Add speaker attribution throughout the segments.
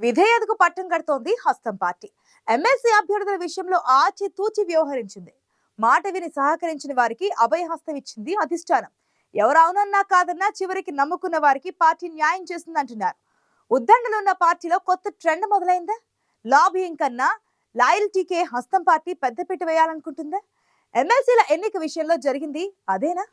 Speaker 1: విధేయతకు పట్టం కడుతోంది హస్తం party. MLC అభ్యర్థుల విషయంలో ఆచి తూచి వ్యవహరించింది. మాట విని సహకరించిన వారికి అభయహస్తం ఇచ్చింది అధిష్టానం. ఎవరు అవునన్నా కాదన్నా చివరికి నమ్ముకున్న వారికి పార్టీ న్యాయం చేసిందంటున్నారు ఉద్దండలో ఉన్న పార్టీలో కొత్త ట్రెండ్ మొదలైందా? లాబియింగ్ కన్నా లాయల్టీకే హస్తం పార్టీ పెద్దపీట వేయాలనుకుంటుందా? ఎమ్మెల్సీల ఎన్నిక విషయంలో జరిగింది అదేనా?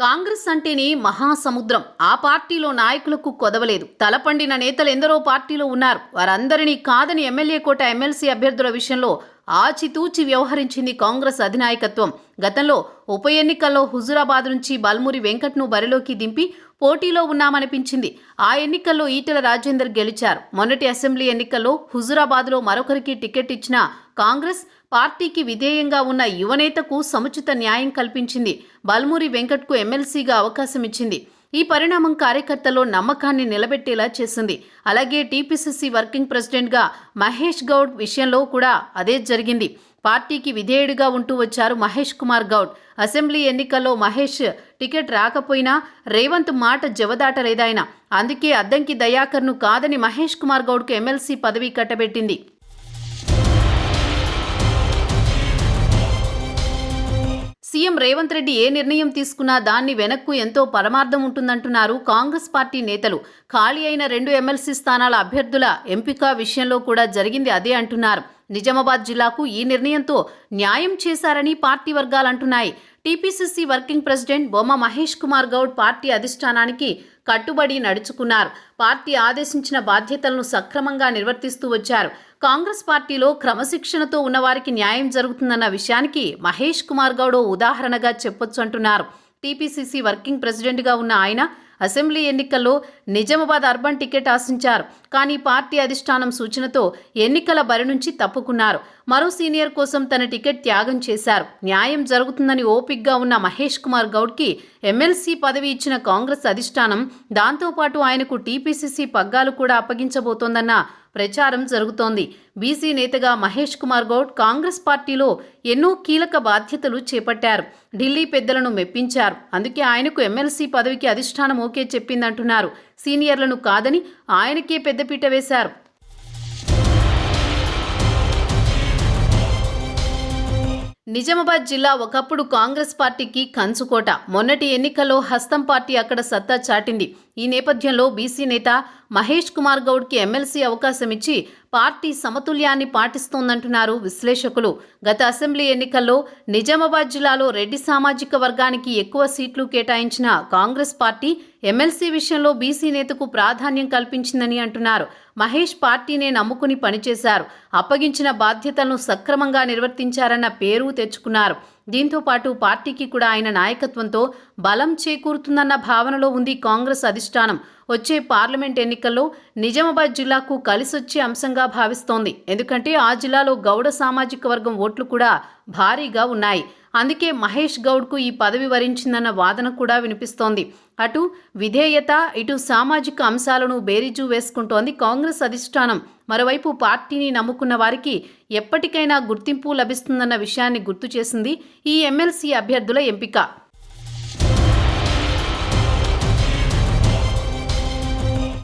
Speaker 2: కాంగ్రెస్ అంటేనే మహాసముద్రం. ఆ పార్టీలో నాయకులకు కొదవలేదు. తలపండిన నేతలు ఎందరో పార్టీలో ఉన్నారు. వారందరినీ కాదని ఎమ్మెల్యే కోట ఎమ్మెల్సీ అభ్యర్థుల విషయంలో ఆచితూచి వ్యవహరించింది కాంగ్రెస్ అధినాయకత్వం. గతంలో ఉప ఎన్నికల్లో హుజురాబాద్ నుంచి బల్మూరి వెంకట్ను బరిలోకి దింపి పోటీలో ఉన్నామనిపించింది. ఆ ఎన్నికల్లో ఈటెల రాజేందర్ గెలిచారు. మొన్నటి అసెంబ్లీ ఎన్నికల్లో హుజురాబాద్లో మరొకరికి టికెట్ ఇచ్చిన కాంగ్రెస్ పార్టీకి విధేయంగా ఉన్న యువనేతకు సముచిత న్యాయం కల్పించింది. బల్మూరి వెంకట్కు ఎమ్మెల్సీగా అవకాశం ఇచ్చింది. ఈ పరిణామం కార్యకర్తల్లో నమ్మకాన్ని నిలబెట్టేలా చేసింది. అలాగే టీపీసీసీ వర్కింగ్ ప్రెసిడెంట్గా మహేష్ గౌడ్ విషయంలో కూడా అదే జరిగింది. పార్టీకి విధేయుడిగా ఉంటూ వచ్చారు మహేష్ కుమార్ గౌడ్. అసెంబ్లీ ఎన్నికల్లో మహేష్ టికెట్ రాకపోయినా రేవంత్ మాట జవదాటలేదాయన. అందుకే అద్దంకి దయాకర్ను కాదని మహేష్ కుమార్ గౌడ్కు ఎమ్మెల్సీ పదవి కట్టబెట్టింది. సీఎం రేవంత్ రెడ్డి ఏ నిర్ణయం తీసుకున్నా దాన్ని వెనక్కు ఎంతో పరమార్థం ఉంటుందంటున్నారు కాంగ్రెస్ పార్టీ నేతలు. ఖాళీ అయిన రెండు ఎమ్మెల్సీ స్థానాల అభ్యర్థుల ఎంపిక విషయంలో కూడా జరిగింది అదే అంటున్నారు. నిజామాబాద్ జిల్లాకు ఈ నిర్ణయంతో న్యాయం చేశారని పార్టీ వర్గాలు అంటున్నాయి టీపీసీసీ వర్కింగ్ ప్రెసిడెంట్ బొమ్మ మహేష్ కుమార్ గౌడ్ పార్టీ అధిష్టానానికి కట్టుబడి నడుచుకున్నారు. పార్టీ ఆదేశించిన బాధ్యతలను సక్రమంగా నిర్వర్తిస్తూ వచ్చారు. కాంగ్రెస్ పార్టీలో క్రమశిక్షణతో ఉన్నవారికి న్యాయం జరుగుతుందన్న విషయానికి మహేష్ కుమార్ గౌడ్ ఉదాహరణగా చెప్పొచ్చు అంటున్నారు. టీపీసీసీ వర్కింగ్ ప్రెసిడెంట్గా ఉన్న ఆయన అసెంబ్లీ ఎన్నికల్లో నిజామాబాద్ అర్బన్ టికెట్ ఆశించారు. కానీ పార్టీ అధిష్టానం సూచనతో ఎన్నికల బరి నుంచి తప్పుకున్నారు. మరో సీనియర్ కోసం తన టికెట్ త్యాగం చేశారు. న్యాయం జరుగుతుందని ఓపిక్గా ఉన్న మహేష్ కుమార్ గౌడ్కి ఎమ్మెల్సీ పదవి ఇచ్చిన కాంగ్రెస్ అధిష్టానం దాంతోపాటు ఆయనకు టీపీసీసీ పగ్గాలు కూడా అప్పగించబోతోందన్న ప్రచారం జరుగుతోంది. బీసీ నేతగా మహేష్ కుమార్ గౌడ్ కాంగ్రెస్ పార్టీలో ఎన్నో కీలక బాధ్యతలు చేపట్టారు. ఢిల్లీ పెద్దలను మెప్పించారు. అందుకే ఆయనకు ఎమ్మెల్సీ పదవికి అధిష్టానం ఓకే చెప్పిందంటున్నారు. సీనియర్లను కాదని ఆయనకే పెద్దపీట వేశారు. నిజామాబాద్ జిల్లా ఒకప్పుడు కాంగ్రెస్ పార్టీకి కంచుకోట. మొన్నటి ఎన్నికల్లో హస్తం పార్టీ అక్కడ సత్తా చాటింది. ఈ నేపథ్యంలో బీసీ నేత మహేష్ కుమార్ గౌడ్కి ఎమ్మెల్సీ అవకాశం ఇచ్చి పార్టీ సమతుల్యాన్ని పాటిస్తోందంటున్నారు విశ్లేషకులు. గత అసెంబ్లీ ఎన్నికల్లో నిజామాబాద్ జిల్లాలో రెడ్డి సామాజిక వర్గానికి ఎక్కువ సీట్లు కేటాయించిన కాంగ్రెస్ పార్టీ ఎమ్మెల్సీ విషయంలో బీసీ నేతకు ప్రాధాన్యం కల్పించిందని అంటున్నారు. మహేష్ పార్టీనే నమ్ముకుని పనిచేశారు. అప్పగించిన బాధ్యతలను సక్రమంగా నిర్వర్తించారన్న పేరు తెచ్చుకున్నారు. దీంతో పాటు పార్టీకి కూడా ఆయన నాయకత్వంతో బలం చేకూరుతుందన్న భావనలో ఉంది కాంగ్రెస్ అధిష్టానం. వచ్చే పార్లమెంట్ ఎన్నికల్లో నిజామాబాద్ జిల్లాకు కలిసొచ్చే అంశంగా భావిస్తోంది. ఎందుకంటే ఆ జిల్లాలో గౌడ సామాజిక వర్గం ఓట్లు కూడా భారీగా ఉన్నాయి. అందుకే మహేష్ గౌడ్కు ఈ పదవి వరించిందన్న వాదన కూడా వినిపిస్తోంది. అటు విధేయత ఇటు సామాజిక అంశాలను బేరీజు వేసుకుంటోంది కాంగ్రెస్ అధిష్టానం. మరోవైపు పార్టీని నమ్ముకున్న వారికి ఎప్పటికైనా గుర్తింపు లభిస్తుందన్న విషయాన్ని గుర్తు చేసింది ఈ ఎమ్మెల్సీ అభ్యర్థుల ఎంపిక.